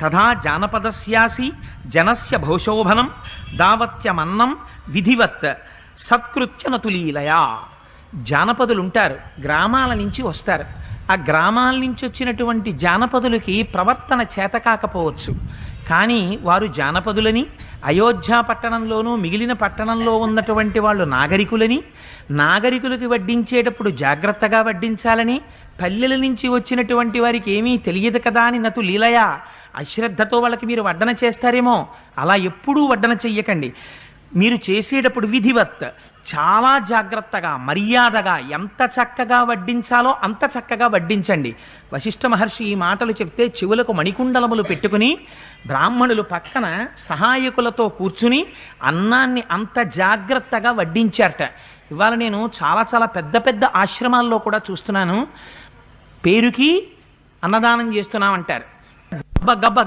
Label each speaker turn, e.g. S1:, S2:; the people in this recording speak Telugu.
S1: తథా జానపదస్యాసి జనస్య భౌశోభనం దావత్యమన్నం విధివత్ సత్కృత్య నతులీలయా జానపదులు ఉంటారు గ్రామాల నుంచి వస్తారు. ఆ గ్రామాల నుంచి వచ్చినటువంటి జానపదులకి ప్రవర్తన చేత కాకపోవచ్చు. కానీ వారు జానపదులని అయోధ్య పట్టణంలోనూ మిగిలిన పట్టణంలో ఉన్నటువంటి వాళ్ళు నాగరికులని నాగరికులకి వడ్డించేటప్పుడు జాగ్రత్తగా వడ్డించాలని పల్లెల నుంచి వచ్చినటువంటి వారికి ఏమీ తెలియదు కదా అని నతు లీలయా అశ్రద్ధతో వాళ్ళకి మీరు వడ్డన చేస్తారేమో అలా ఎప్పుడూ వడ్డన చెయ్యకండి. మీరు చేసేటప్పుడు విధివత్ చాలా జాగ్రత్తగా మర్యాదగా ఎంత చక్కగా వడ్డించాలో అంత చక్కగా వడ్డించండి. వశిష్ఠ మహర్షి ఈ మాటలు చెప్తే చెవులకు మణికుండలములు పెట్టుకుని బ్రాహ్మణులు పక్కన సహాయకులతో కూర్చుని అన్నాన్ని అంత జాగ్రత్తగా వడ్డించారట. ఇవాళ నేను చాలా చాలా పెద్ద పెద్ద ఆశ్రమాల్లో కూడా చూస్తున్నాను. పేరుకి అన్నదానం చేస్తున్నామంటారు. Gabba, gabba,